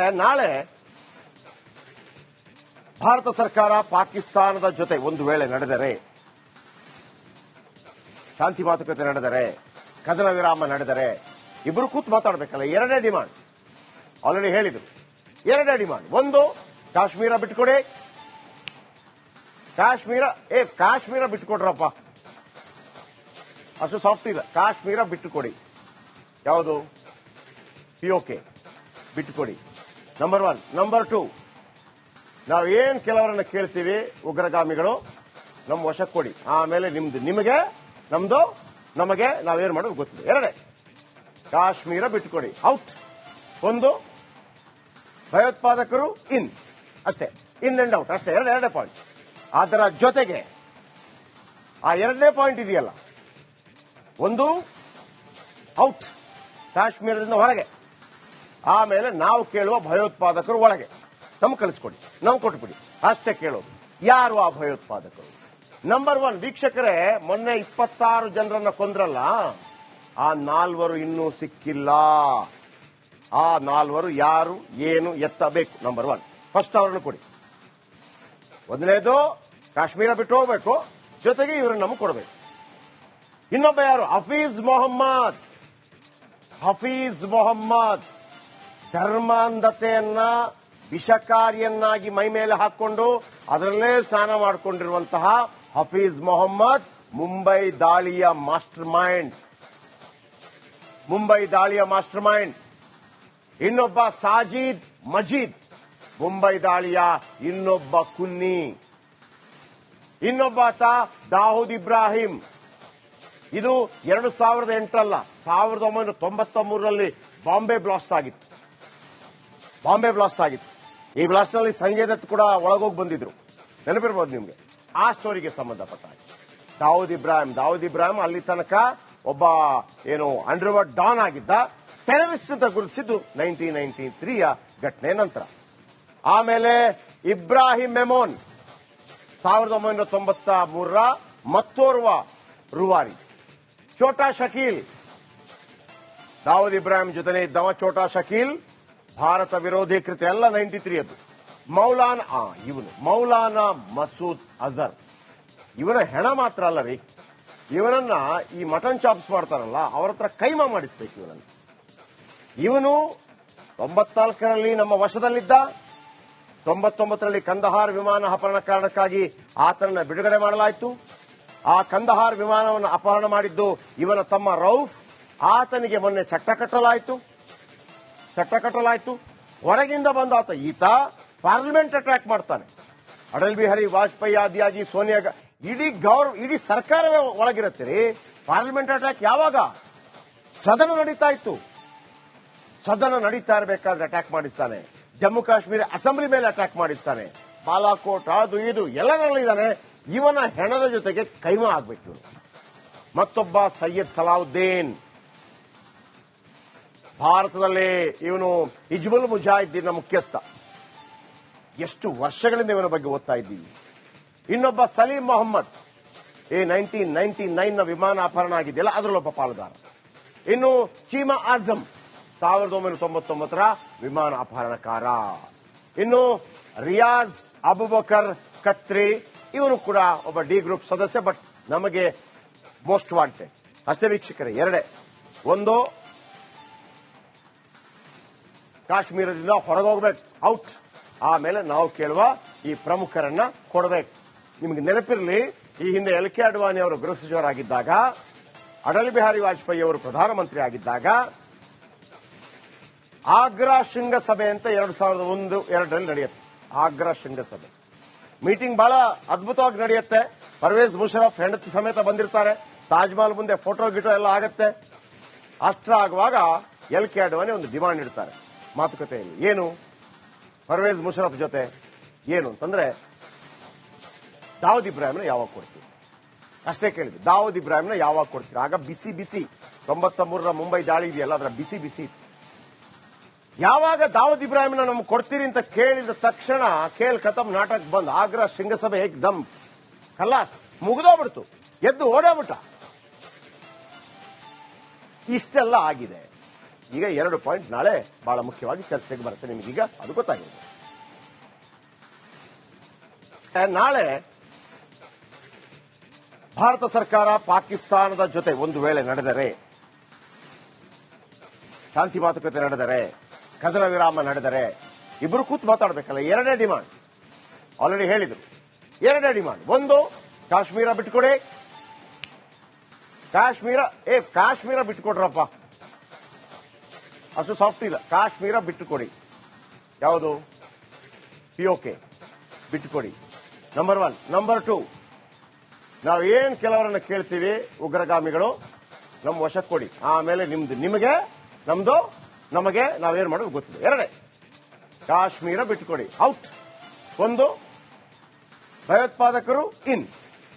ನಾಳೆ ಭಾರತ ಸರ್ಕಾರ ಪಾಕಿಸ್ತಾನದ ಜೊತೆ ಒಂದು ವೇಳೆ ನಡೆದರೆ, ಶಾಂತಿ ಮಾತುಕತೆ ನಡೆದರೆ, ಕದನ ವಿರಾಮ ನಡೆದರೆ ಇಬ್ಬರು ಕೂತ್ ಮಾತಾಡಬೇಕಲ್ಲ ಎರಡನೇ ಡಿಮಾಂಡ್. ಆಲ್ರೆಡಿ ಹೇಳಿದ್ರು. ಎರಡನೇ ಡಿಮಾಂಡ್. ಒಂದು, ಕಾಶ್ಮೀರ ಬಿಟ್ಕೊಡಿ. ಕಾಶ್ಮೀರ, ಏ, ಕಾಶ್ಮೀರ ಬಿಟ್ಕೊಡ್ರಪ್ಪ. ಅಷ್ಟು ಸಾಫ್ಟ್ ಇಲ್ಲ ಕಾಶ್ಮೀರ ಬಿಟ್ಟುಕೊಡಿ ಯಾವುದು? ಪಿಒಕೆ ಬಿಟ್ಟುಕೊಡಿ ನಂಬರ್ ಒನ್ ನಂಬರ್ ಟೂ ನಾವು ಏನ್ ಕೆಲವರನ್ನ ಕೇಳ್ತೀವಿ ಉಗ್ರಗಾಮಿಗಳು ನಮ್ಮ ವಶಕ್ಕೆ ಕೊಡಿ. ಆಮೇಲೆ ನಿಮ್ದು, ನಿಮಗೆ, ನಮ್ದು, ನಮಗೆ ನಾವೇನ್ ಮಾಡೋದು ಗೊತ್ತಿದೆ ಎರಡೇ, ಕಾಶ್ಮೀರ ಬಿಟ್ಟುಕೊಡಿ. ಔಟ್ ಒಂದು, ಭಯೋತ್ಪಾದಕರು ಇನ್ ಅಷ್ಟೇ. ಇನ್ ಅಂಡ್ ಔಟ್ ಅಷ್ಟೇ. ಎರಡು, ಎರಡೇ ಪಾಯಿಂಟ್ ಅದರ ಜೊತೆಗೆ, ಆ ಎರಡನೇ ಪಾಯಿಂಟ್ ಇದೆಯಲ್ಲ. ಒಂದು ಔಟ್ ಕಾಶ್ಮೀರದಿಂದ ಹೊರಗೆ. ಆಮೇಲೆ ನಾವು ಕೇಳುವ ಭಯೋತ್ಪಾದಕರು ಒಳಗೆ. ನಮ್ಗೆ ಕಲಿಸ್ಕೊಡಿ ನಾವು ಕೊಟ್ಬಿಡಿ. ಅಷ್ಟೇ ಕೇಳೋದು. ಯಾರು ಆ ಭಯೋತ್ಪಾದಕರು? ನಂಬರ್ ಒನ್ ವೀಕ್ಷಕರೇ, ಮೊನ್ನೆ ಇಪ್ಪತ್ತಾರು ಜನರನ್ನ ಕೊಂದ್ರಲ್ಲ? ಆ ನಾಲ್ವರು ಇನ್ನೂ ಸಿಕ್ಕಿಲ್ಲ. ಆ ನಾಲ್ವರು ಯಾರು, ಏನು ಎತ್ತಬೇಕು? ನಂಬರ್ ಒನ್ ಫಸ್ಟ್ ಅವರನ್ನು ಕೊಡಿ. ಒಂದನೇದು, ಕಾಶ್ಮೀರ ಬಿಟ್ಟು ಹೋಗ್ಬೇಕು. ಜೊತೆಗೆ ಇವ್ರನ್ನ ನಮ್ಗೆ ಕೊಡಬೇಕು. ಇನ್ನೊಬ್ಬ ಯಾರು? ಹಫೀಜ್ ಮೊಹಮ್ಮದ್. ಹಫೀಜ್ ಮೊಹಮ್ಮದ್. ಧರ್ಮಾಂಧತೆಯನ್ನ, ವಿಷಕಾರಿಯನ್ನಾಗಿ ಮೈ ಮೇಲೆ ಹಾಕೊಂಡು ಅದರಲ್ಲೇ ಸ್ನಾನ ಮಾಡಿಕೊಂಡಿರುವಂತಹ ಹಫೀಜ್ ಮೊಹಮ್ಮದ್ ಮುಂಬೈ ದಾಳಿಯ ಮಾಸ್ಟರ್ ಮೈಂಡ್ ಮುಂಬೈ ದಾಳಿಯ ಮಾಸ್ಟರ್ ಮೈಂಡ್ ಇನ್ನೊಬ್ಬ ಸಾಜೀದ್ ಮಜೀದ್, ಮುಂಬೈ ದಾಳಿಯ ಇನ್ನೊಬ್ಬ ಕುನ್ನಿ. ಇನ್ನೊಬ್ಬಾತ ದಾವೂದ್ ಇಬ್ರಾಹಿಂ. ಇದು ಎರಡು ಸಾವಿರದ ಎಂಟರಲ್ಲ, ಸಾವಿರದ ಒಂಬೈನೂರ ತೊಂಬತ್ತ ಮೂರರಲ್ಲಿ ಬಾಂಬೆ ಬ್ಲಾಸ್ಟ್ ಆಗಿತ್ತು. ಬಾಂಬೆ ಬ್ಲಾಸ್ಟ್ ಆಗಿತ್ತು. ಈ ಬ್ಲಾಸ್ಟ್ನಲ್ಲಿ ಸಂಜಯ್ ದತ್ ಕೂಡ ಒಳಗೋಗಿ ಬಂದಿದ್ರು. ನೆನಪಿರ್ಬೋದು ನಿಮ್ಗೆ? ಆ ಸ್ಟೋರಿಗೆ ಸಂಬಂಧಪಟ್ಟ. ದಾವೂದ್ ಇಬ್ರಾಹಿಂ ದಾವೂದ್ ಇಬ್ರಾಹಿಂ ಅಲ್ಲಿ ತನಕ ಒಬ್ಬ, ಏನು ಅಂಡರ್ವರ್ಡ್ ಡಾನ್ ಆಗಿದ್ದ ಟೆರರಿಸ್ಟ್ ಅಂತ ಗುರುತಿಸಿದ್ದು ನೈನ್ಟೀನ್ ನೈನ್ಟಿ ತ್ರೀಯ ಘಟನೆ ನಂತರ. ಆಮೇಲೆ ಇಬ್ರಾಹಿಂ ಮೆಮೋನ್ ಸಾವಿರದ ಒಂಬೈನೂರ ತೊಂಬತ್ತ ಮೂರರ ಮತ್ತೋರ್ವ ರುವಾರಿ. ಚೋಟಾ ಶಕೀಲ್. ದಾವೂದ್ ಇಬ್ರಾಹಿಂ ಜೊತೆನೆ ಇದ್ದವ ಚೋಟಾ ಶಕೀಲ್. ಭಾರತ ವಿರೋಧಿ ಕೃತ್ಯ ಎಲ್ಲ ನೈಂಟಿ ತ್ರೀ ಅದು. ಮೌಲಾನ, ಆ, ಇವನು. ಮೌಲಾನಾ ಮಸೂದ್ ಅಜರ್. ಇವನ ಹೆಣ ಮಾತ್ರ ಅಲ್ಲ ರೀ. ಇವನನ್ನ ಈ ಮಟನ್ ಚಾಪ್ಸ್ ಮಾಡ್ತಾರಲ್ಲ, ಅವ್ರ ಹತ್ರ ಕೈಮಾ ಮಾಡಿಸ್ಬೇಕು ಇವನನ್ನ. ಇವನು ತೊಂಬತ್ನಾಲ್ಕರಲ್ಲಿ ನಮ್ಮ ವಶದಲ್ಲಿದ್ದ, ತೊಂಬತ್ತೊಂಬತ್ತರಲ್ಲಿ ಕಂದಹಾರ್ ವಿಮಾನ ಅಪಹರಣ ಕಾರಣಕ್ಕಾಗಿ ಆತನನ್ನ ಬಿಡುಗಡೆ ಮಾಡಲಾಯಿತು. ಆ ಕಂದಹಾರ್ ವಿಮಾನವನ್ನು ಅಪಹರಣ ಮಾಡಿದ್ದು ಇವನ ತಮ್ಮ ರೌಫ್. ಆತನಿಗೆ ಮೊನ್ನೆ ಚಟ್ಟ ಕಟ್ಟಲಾಯಿತು. ಚಟ್ಟ ಕಟ್ಟಲಾಯಿತು. ಹೊರಗಿಂದ ಬಂದ ಆತ ಈತ ಪಾರ್ಲಿಮೆಂಟ್ ಅಟ್ಯಾಕ್ ಮಾಡ್ತಾನೆ. ಅಟಲ್ ಬಿಹಾರಿ ವಾಜಪೇಯಿ ಆದಿಯಾಗಿ ಸೋನಿಯಾ ಇಡೀ ಗೌರವ, ಇಡೀ ಸರ್ಕಾರವೇ ಒಳಗಿರುತ್ತೆ ರೀ. ಪಾರ್ಲಿಮೆಂಟ್ ಅಟ್ಯಾಕ್ ಯಾವಾಗ? ಸದನ ನಡೀತಾ ಇತ್ತು. ಸದನ ನಡೀತಾ ಇರಬೇಕಾದ್ರೆ ಅಟ್ಯಾಕ್ ಮಾಡಿಸ್ತಾನೆ. ಜಮ್ಮು ಕಾಶ್ಮೀರ ಅಸೆಂಬ್ಲಿ ಮೇಲೆ ಅಟ್ಯಾಕ್ ಮಾಡಿಸ್ತಾನೆ. ಬಾಲಾಕೋಟ್ ಅದು ಇದು ಎಲ್ಲದರಲ್ಲಿದ್ದಾನೆ ಇವನ ಹೆಣದ ಜೊತೆಗೆ ಕೈಮ ಆಗ್ಬೇಕು. ಮತ್ತೊಬ್ಬ ಸೈಯದ್ ಸಲಾವುದ್ದೀನ್. ಭಾರತದಲ್ಲಿ ಇವನು ಇಜ್ಬುಲ್ ಮುಜಾಹಿದ್ದೀನ್ ಮುಖ್ಯಸ್ಥ. ಎಷ್ಟು ವರ್ಷಗಳಿಂದ ಇವನ ಬಗ್ಗೆ ಓದ್ತಾ ಇದ್ದೀವಿ. ಇನ್ನೊಬ್ಬ ಸಲೀಂ ಮೊಹಮ್ಮದ್ ಈ ನೈನ್ಟೀನ್ ನೈನ್ಟಿ ನೈನ್ ವಿಮಾನ ಅಪಹರಣ ಆಗಿದೆಯಲ್ಲ ಅದರಲ್ಲೊಬ್ಬ ಪಾಲುದಾರ. ಇನ್ನು ಚೀಮಾ ಆಜಮ್ ಸಾವಿರದ ಒಂಬೈನೂರ ತೊಂಬತ್ತೊಂಬತ್ತರ ವಿಮಾನ ಅಪಹರಣಕಾರ. ಇನ್ನು ರಿಯಾಜ್ ಅಬುಬಕರ್ ಕತ್ರಿ ಇವನು ಕೂಡ ಒಬ್ಬ ಡಿ ಗ್ರೂಪ್ ಸದಸ್ಯ, ಬಟ್ ನಮಗೆ ಮೋಸ್ಟ್ ವಾಂಟೆಡ್. ಅಷ್ಟೇ ವೀಕ್ಷಕರೇ, ಎರಡೇ. ಒಂದು ಕಾಶ್ಮೀರದಿಂದ ಹೊರಗೋಗ್ಬೇಕು. ಔಟ್. ಆಮೇಲೆ ನಾವು ಕೇಳುವ ಈ ಪ್ರಮುಖರನ್ನ ಕೊಡಬೇಕು. ನಿಮಗೆ ನೆನಪಿರಲಿ, ಈ ಹಿಂದೆ ಎಲ್ ಕೆ ಅಡ್ವಾಣಿ ಅವರು ಗೃಹ ಸಚಿವರಾಗಿದ್ದಾಗ, ಅಟಲ್ ಬಿಹಾರಿ ವಾಜಪೇಯಿ ಅವರು ಪ್ರಧಾನಮಂತ್ರಿ ಆಗಿದ್ದಾಗ, ಆಗ್ರಾ ಶೃಂಗಸಭೆ ಅಂತ ಎರಡು ಸಾವಿರದ ಒಂದು, ಎರಡರಲ್ಲಿ ನಡೆಯುತ್ತೆ. ಆಗ್ರಾ ಶೃಂಗಸಭೆ. ಮೀಟಿಂಗ್ ಬಹಳ ಅದ್ಭುತವಾಗಿ ನಡೆಯುತ್ತೆ. ಪರ್ವೇಜ್ ಮುಷರಫ್ ಹೆಂಡತಿ ಸಮೇತ ಬಂದಿರ್ತಾರೆ. ತಾಜ್ಮಹಲ್ ಮುಂದೆ ಫೋಟೋ, ಗಿಟೋ ಎಲ್ಲ ಆಗತ್ತೆ. ಅಷ್ಟ ಆಗುವಾಗ ಎಲ್ ಕೆ ಅಡ್ವಾಣಿ ಒಂದು ಡಿಮಾಂಡ್ ಇಡ್ತಾರೆ. ಮಾತುಕತೆಯಲ್ಲಿ. ಏನು? ಪರ್ವೇಜ್ ಮುಷರಫ್ ಜೊತೆ ಏನು ಅಂತಂದ್ರೆ, ದಾವೂದ್ ಇಬ್ರಾಹಿಂನ ಯಾವಾಗ ಕೊಡ್ತೀವಿ ಅಷ್ಟೇ ಕೇಳಿದ್ವಿ ದಾವೂದ್ ಇಬ್ರಾಹಿಂನ ಯಾವಾಗ ಕೊಡ್ತೀರಿ? ಆಗ ಬಿಸಿ ಬಿಸಿ ತೊಂಬತ್ತ ಮೂರರ ಮುಂಬೈ ದಾಳಿ ಇದೆಯಲ್ಲ, ಅದರ ಬಿಸಿ ಬಿಸಿ. ಯಾವಾಗ ದಾವೂದ್ ಇಬ್ರಾಹಿಂನ ನಮ್ಗೆ ಕೊಡ್ತೀರಿ ಅಂತ ಕೇಳಿದ ತಕ್ಷಣ ಕೇಳ್ ಕತಮ್ ನಾಟಕ ಬಂದ್. ಆಗ್ರಾ ಶೃಂಗಸಭೆ ಹೇಗ್ ದಮ್. ಕಲಾಸ್ ಮುಗಿದೋಗ್ಬಿಡ್ತು ಎದ್ದು ಓಡೋಗ್ಬಿಟ್ಟ ಇಷ್ಟೆಲ್ಲ ಆಗಿದೆ. ಈಗ ಎರಡು ಪಾಯಿಂಟ್ ನಾಳೆ ಬಹಳ ಮುಖ್ಯವಾಗಿ ಚರ್ಚೆಗೆ ಬರುತ್ತೆ ನಿಮಗೀಗ ಅದು ಗೊತ್ತಾಗಿದೆ. ನಾಳೆ ಭಾರತ ಸರ್ಕಾರ ಪಾಕಿಸ್ತಾನದ ಜೊತೆ ಒಂದು ವೇಳೆ ನಡೆದರೆ, ಶಾಂತಿ ಮಾತುಕತೆ ನಡೆದರೆ ಕದನ ವಿರಾಮ ನಡೆದರೆ ಇಬ್ಬರು ಕೂತು ಮಾತಾಡಬೇಕಲ್ಲ ಎರಡನೇ ಡಿಮಾಂಡ್. ಆಲ್ರೆಡಿ ಹೇಳಿದ್ರು. ಎರಡನೇ ಡಿಮಾಂಡ್. ಒಂದು, ಕಾಶ್ಮೀರ ಬಿಟ್ಕೊಡಿ. ಕಾಶ್ಮೀರ, ಏ, ಕಾಶ್ಮೀರ ಬಿಟ್ಕೊಡ್ರಪ್ಪ. ಅಷ್ಟು ಸಾಫ್ಟ್ ಇಲ್ಲ. ಕಾಶ್ಮೀರ ಬಿಟ್ಟುಕೊಡಿ. ಯಾವುದು? ಪಿಒಕೆ ಬಿಟ್ಟುಕೊಡಿ. ನಂಬರ್ ಒನ್ ನಂಬರ್ ಟೂ ನಾವು ಏನ್ ಕೆಲವರನ್ನ ಕೇಳ್ತೀವಿ, ಉಗ್ರಗಾಮಿಗಳು ನಮ್ಮ ವಶಕ್ಕೆ ಕೊಡಿ. ಆಮೇಲೆ ನಿಮ್ದು, ನಿಮಗೆ, ನಮ್ದು, ನಮಗೆ ನಾವೇನ್ ಮಾಡೋದು ಗೊತ್ತಿದೆ ಎರಡೇ. ಕಾಶ್ಮೀರ ಬಿಟ್ಟುಕೊಡಿ. ಔಟ್ ಒಂದು. ಭಯೋತ್ಪಾದಕರು ಇನ್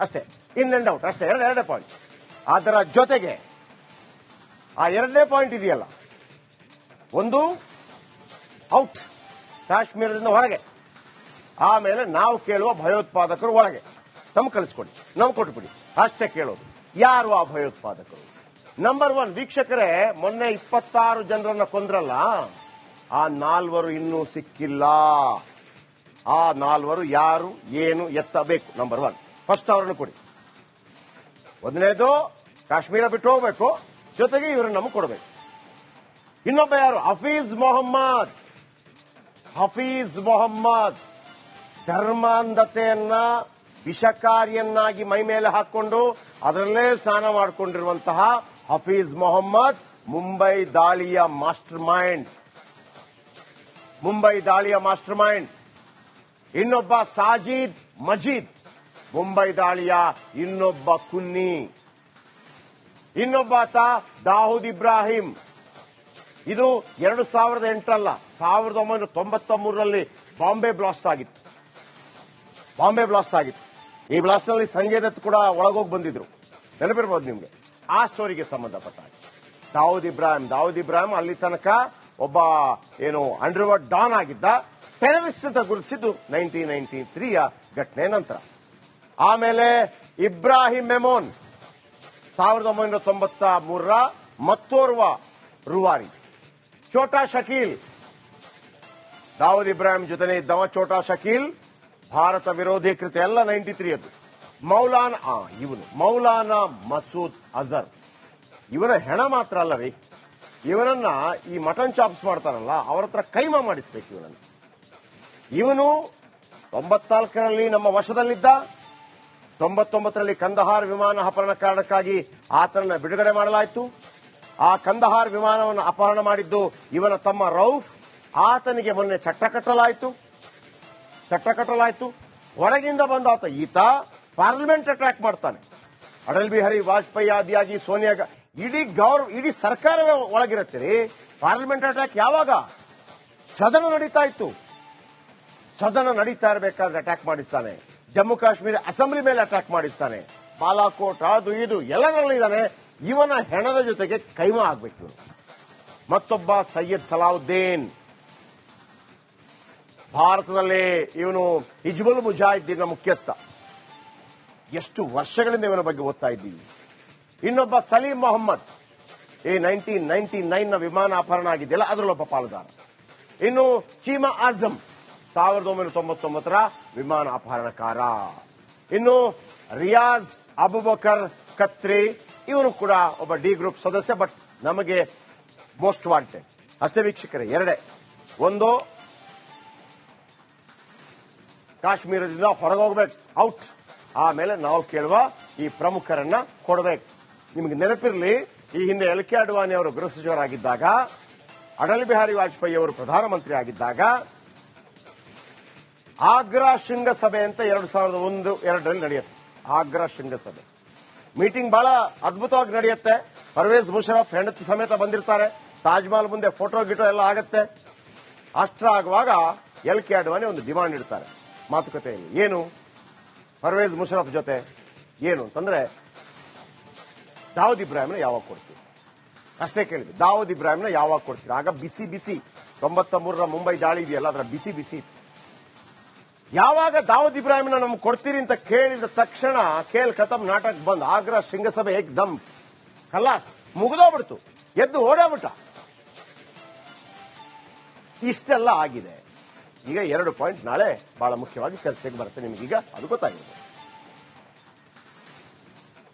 ಅಷ್ಟೇ. ಇನ್ ಅಂಡ್ ಔಟ್ ಅಷ್ಟೇ. ಎರಡು, ಎರಡೇ ಪಾಯಿಂಟ್ ಅದರ ಜೊತೆಗೆ, ಆ ಎರಡನೇ ಪಾಯಿಂಟ್ ಇದೆಯಲ್ಲ. ಒಂದು, ಔಟ್. ಕಾಶ್ಮೀರದಿಂದ ಹೊರಗೆ. ಆಮೇಲೆ ನಾವು ಕೇಳುವ ಭಯೋತ್ಪಾದಕರು ಒಳಗೆ ನಮ್ ಕಲಿಸ್ಕೊಡಿ. ನಮ್ ಕೊಟ್ಬಿಡಿ. ಅಷ್ಟೇ ಕೇಳೋದು. ಯಾರು ಆ ಭಯೋತ್ಪಾದಕರು? ನಂಬರ್ ಒನ್ ವೀಕ್ಷಕರೇ, ಮೊನ್ನೆ ಇಪ್ಪತ್ತಾರು ಜನರನ್ನ ಕೊಂದ್ರಲ್ಲ? ಆ ನಾಲ್ವರು ಇನ್ನೂ ಸಿಕ್ಕಿಲ್ಲ. ಆ ನಾಲ್ವರು ಯಾರು, ಏನು ಎತ್ತಬೇಕು? ನಂಬರ್ ಒನ್ ಫಸ್ಟ್ ಅವರನ್ನು ಕೊಡಿ. ಒಂದನೇದು, ಕಾಶ್ಮೀರ ಬಿಟ್ಟು ಹೋಗ್ಬೇಕು. ಜೊತೆಗೆ ಇವರು ನಮಗೆ ಕೊಡಬೇಕು. ಇನ್ನೊಬ್ಬ ಯಾರು? ಹಫೀಜ್ ಮೊಹಮ್ಮದ್. ಹಫೀಜ್ ಮೊಹಮ್ಮದ್. ಧರ್ಮಾಂಧತೆಯನ್ನ, ವಿಷಕಾರಿಯನ್ನಾಗಿ ಮೈ ಮೇಲೆ ಹಾಕೊಂಡು ಅದರಲ್ಲೇ ಸ್ನಾನ ಮಾಡಿಕೊಂಡಿರುವಂತಹ ಹಫೀಜ್ ಮೊಹಮ್ಮದ್ ಮುಂಬೈ ದಾಳಿಯ ಮಾಸ್ಟರ್ ಮೈಂಡ್. ಮುಂಬೈ ದಾಳಿಯ ಮಾಸ್ಟರ್ ಮೈಂಡ್. ಇನ್ನೊಬ್ಬ ಸಾಜೀದ್ ಮಜೀದ್. ಮುಂಬೈ ದಾಳಿಯ ಇನ್ನೊಬ್ಬ ಕುನ್ನಿ. ಇನ್ನೊಬ್ಬಾತ ದಾವೂದ್ ಇಬ್ರಾಹಿಂ. ಇದು ಎರಡು ಸಾವಿರದ ಎಂಟರಲ್ಲ, ಸಾವಿರದ ಒಂಬೈನೂರ ತೊಂಬತ್ತ ಮೂರರಲ್ಲಿ ಬಾಂಬೆ ಬ್ಲಾಸ್ಟ್ ಆಗಿತ್ತು. ಬಾಂಬೆ ಬ್ಲಾಸ್ಟ್ ಆಗಿತ್ತು. ಈ ಬ್ಲಾಸ್ಟ್ನಲ್ಲಿ ಸಂಜಯ್ ದತ್ ಕೂಡ ಒಳಗೋಗಿ ಬಂದಿದ್ರು. ನೆನಪಿರ್ಬೋದು ನಿಮ್ಗೆ? ಆ ಸ್ಟೋರಿಗೆ ಸಂಬಂಧಪಟ್ಟ ದಾವೂದ್ ಇಬ್ರಾಹಿಂ ದಾವೂದ್ ಇಬ್ರಾಹಿಂ ಅಲ್ಲಿ ತನಕ ಒಬ್ಬ, ಏನು ಅಂಡರ್ವರ್ಡ್ ಡಾನ್ ಆಗಿದ್ದ ಟೆರರಿಸ್ಟ್ ಅಂತ ಗುರುತಿಸಿದ್ದು ನೈನ್ಟೀನ್ ನೈನ್ಟಿ ತ್ರೀಯ ಘಟನೆ ನಂತರ. ಆಮೇಲೆ ಇಬ್ರಾಹಿಂ ಮೆಮೋನ್, ಸಾವಿರದ ಒಂಬೈನೂರ ತೊಂಬತ್ತ ಮೂರರ ಮತ್ತೋರ್ವ ರೂವಾರಿ. ಚೋಟಾ ಶಕೀಲ್. ದಾವೂದ್ ಇಬ್ರಾಹಿಂ ಜೊತೆನೆ ಇದ್ದವ ಚೋಟಾ ಶಕೀಲ್. ಭಾರತ ವಿರೋಧಿ ಕೃತ್ಯ ಎಲ್ಲ ನೈಂಟಿ ತ್ರೀ ಅದು ಮೌಲಾನಾ ಇವನು. ಮೌಲಾನಾ ಮಸೂದ್ ಅಜರ್. ಇವನ ಹೆಣ ಮಾತ್ರ ಅಲ್ಲ ರೀ ಇವನನ್ನ ಈ ಮಟನ್ ಚಾಪ್ಸ್ ಮಾಡ್ತಾರಲ್ಲ, ಅವರ ಹತ್ರ ಕೈಮಾ ಮಾಡಿಸ್ಬೇಕು ಇವನನ್ನು. ಇವನು ತೊಂಬತ್ನಾಲ್ಕರಲ್ಲಿ ನಮ್ಮ ವಶದಲ್ಲಿದ್ದ, ತೊಂಬತ್ತೊಂಬತ್ತರಲ್ಲಿ ಕಂದಹಾರ್ ವಿಮಾನ ಅಪಹರಣ ಕಾರಣಕ್ಕಾಗಿ ಆತನನ್ನ ಬಿಡುಗಡೆ ಮಾಡಲಾಯಿತು. ಆ ಕಂದಹಾರ್ ವಿಮಾನವನ್ನು ಅಪಹರಣ ಮಾಡಿದ್ದು ಇವನ ತಮ್ಮ ರೌಫ್. ಆತನಿಗೆ ಮೊನ್ನೆ ಚಟ್ಟ ಕಟ್ಟಲಾಯಿತು. ಚಟ್ಟ ಕಟ್ಟಲಾಯಿತು. ಹೊರಗಿಂದ ಬಂದ ಆತ ಈತ ಪಾರ್ಲಿಮೆಂಟ್ ಅಟ್ಯಾಕ್ ಮಾಡ್ತಾನೆ. ಅಟಲ್ ಬಿಹಾರಿ ವಾಜಪೇಯಿ ಆದಿಯಾಗಿ ಸೋನಿಯಾ ಇಡೀ ಗೌರವ, ಇಡೀ ಸರ್ಕಾರವೇ ಒಳಗಿರತ್ತೀರಿ. ಪಾರ್ಲಿಮೆಂಟ್ ಅಟ್ಯಾಕ್ ಯಾವಾಗ? ಸದನ ನಡೀತಾ ಇತ್ತು. ಸದನ ನಡೀತಾ ಇರಬೇಕಾದ್ರೆ ಅಟ್ಯಾಕ್ ಮಾಡಿಸ್ತಾನೆ. ಜಮ್ಮು ಕಾಶ್ಮೀರ ಅಸೆಂಬ್ಲಿ ಮೇಲೆ ಅಟ್ಯಾಕ್ ಮಾಡಿಸ್ತಾನೆ. ಬಾಲಾಕೋಟ್, ಅದು ಇದು ಎಲ್ಲದರಲ್ಲಿ ಇದ್ದಾನೆ. ಇವನ ಹೆಣದ ಜೊತೆಗೆ ಕೈಮ ಆಗ್ಬೇಕು. ಮತ್ತೊಬ್ಬ ಸೈಯದ್ ಸಲಾವುದ್ದೀನ್. ಭಾರತದಲ್ಲಿ ಇವನು ಹಿಜ್ಬುಲ್ ಮುಜಾಹಿದ್ದೀನ್ ಮುಖ್ಯಸ್ಥ. ಎಷ್ಟು ವರ್ಷಗಳಿಂದ ಇವನ ಬಗ್ಗೆ ಓದ್ತಾ ಇದ್ದೀವಿ. ಇನ್ನೊಬ್ಬ ಸಲೀಂ ಮೊಹಮ್ಮದ್. ಈ ನೈನ್ಟೀನ್ ನೈನ್ಟಿ ನೈನ್ನ ವಿಮಾನ ಅಪಹರಣ ಆಗಿದೆಯಲ್ಲ, ಅದರಲ್ಲೊಬ್ಬ ಪಾಲುದಾರ. ಇನ್ನು ಚೀಮಾ ಆಜಮ್, ಸಾವಿರದ ಒಂಬೈನೂರ ತೊಂಬತ್ತೊಂಬತ್ತರ ವಿಮಾನ ಅಪಹರಣಕಾರ. ಇನ್ನು ರಿಯಾಜ್ ಅಬುಬಕರ್ ಕತ್ರಿ ಇವನು ಕೂಡ ಒಬ್ಬ ಡಿ ಗ್ರೂಪ್ ಸದಸ್ಯ ಬಟ್ ನಮಗೆ ಮೋಸ್ಟ್ ವಾಂಟೆಡ್ ಅಷ್ಟೇ ವೀಕ್ಷಕರೇ, ಎರಡೇ. ಒಂದು, ಕಾಶ್ಮೀರದಿಂದ ಹೊರಗೋಗ್ಬೇಕು ಔಟ್ ಆಮೇಲೆ ನಾವು ಕೇಳುವ ಈ ಪ್ರಮುಖರನ್ನ ಕೊಡಬೇಕು. ನಿಮಗೆ ನೆನಪಿರಲಿ, ಈ ಹಿಂದೆ ಎಲ್ ಕೆ ಅಡ್ವಾಣಿ ಅವರು ಗೃಹ ಸಚಿವರಾಗಿದ್ದಾಗ ಅಟಲ್ ಬಿಹಾರಿ ವಾಜಪೇಯಿ ಅವರು ಪ್ರಧಾನಮಂತ್ರಿ ಆಗಿದ್ದಾಗ, ಆಗ್ರಾ ಶೃಂಗಸಭೆ ಅಂತ ಎರಡು ಸಾವಿರದ ಒಂದು, ಎರಡರಲ್ಲಿ ನಡೆಯುತ್ತೆ. ಆಗ್ರಾ ಶೃಂಗಸಭೆ. ಮೀಟಿಂಗ್ ಬಹಳ ಅದ್ಭುತವಾಗಿ ನಡೆಯುತ್ತೆ. ಪರ್ವೇಜ್ ಮುಷರಫ್ ಹೆಂಡತಿ ಸಮೇತ ಬಂದಿರ್ತಾರೆ. ತಾಜ್ ಮಹಲ್ ಮುಂದೆ ಫೋಟೋ, ಗಿಟೋ ಎಲ್ಲ ಆಗತ್ತೆ. ಅಷ್ಟರ ಆಗುವಾಗ ಎಲ್ ಕೆ ಅಡ್ವಾಣಿ ಒಂದು ಡಿಮಾಂಡ್ ಇಡ್ತಾರೆ. ಮಾತುಕತೆಯಲ್ಲಿ ಏನು? ಪರ್ವೇಜ್ ಮುಷರಫ್ ಜೊತೆ ಏನು ಅಂತಂದ್ರೆ ದಾವೂದ್ ಇಬ್ರಾಹಿಂನ ಯಾವಾಗ ಕೊಡ್ತೀವಿ ಅಷ್ಟೇ ಕೇಳಿದ್ವಿ ದಾವೂದ್ ಇಬ್ರಾಹಿಂನ ಯಾವಾಗ ಕೊಡ್ತೀರಾ? ಆಗ ಬಿಸಿ ಬಿಸಿ. ತೊಂಬತ್ತ ಮೂರರ ಮುಂಬೈ ದಾಳಿ ಇದೆಯಲ್ಲ, ಅದರ ಬಿಸಿ ಬಿಸಿ ಇತ್ತು. ಯಾವಾಗ ದಾವೂದ್ ಇಬ್ರಾಹಿಂನ ನಮ್ಗೆ ಕೊಡ್ತೀರಿ ಅಂತ ಕೇಳಿದ ತಕ್ಷಣ ಕೇಲ್ ಕತಮ್ ನಾಟಕ ಬಂದ್. ಆಗ್ರಾ ಶೃಂಗಸಭೆ ಏಕ್ ದಮ್ ಕಲ್ಲಾಸ್ ಮುಗಿದೋಗ್ಬಿಡ್ತು. ಎದ್ದು ಓಡೋಗ್ಬಿಟ್ಟ. ಇಷ್ಟೆಲ್ಲ ಆಗಿದೆ. ಈಗ ಎರಡು ಪಾಯಿಂಟ್ ನಾಳೆ ಬಹಳ ಮುಖ್ಯವಾಗಿ ಚರ್ಚೆಗೆ ಬರುತ್ತೆ ನಿಮಗೀಗ. ಅದು ಗೊತ್ತಾಗಿದೆ.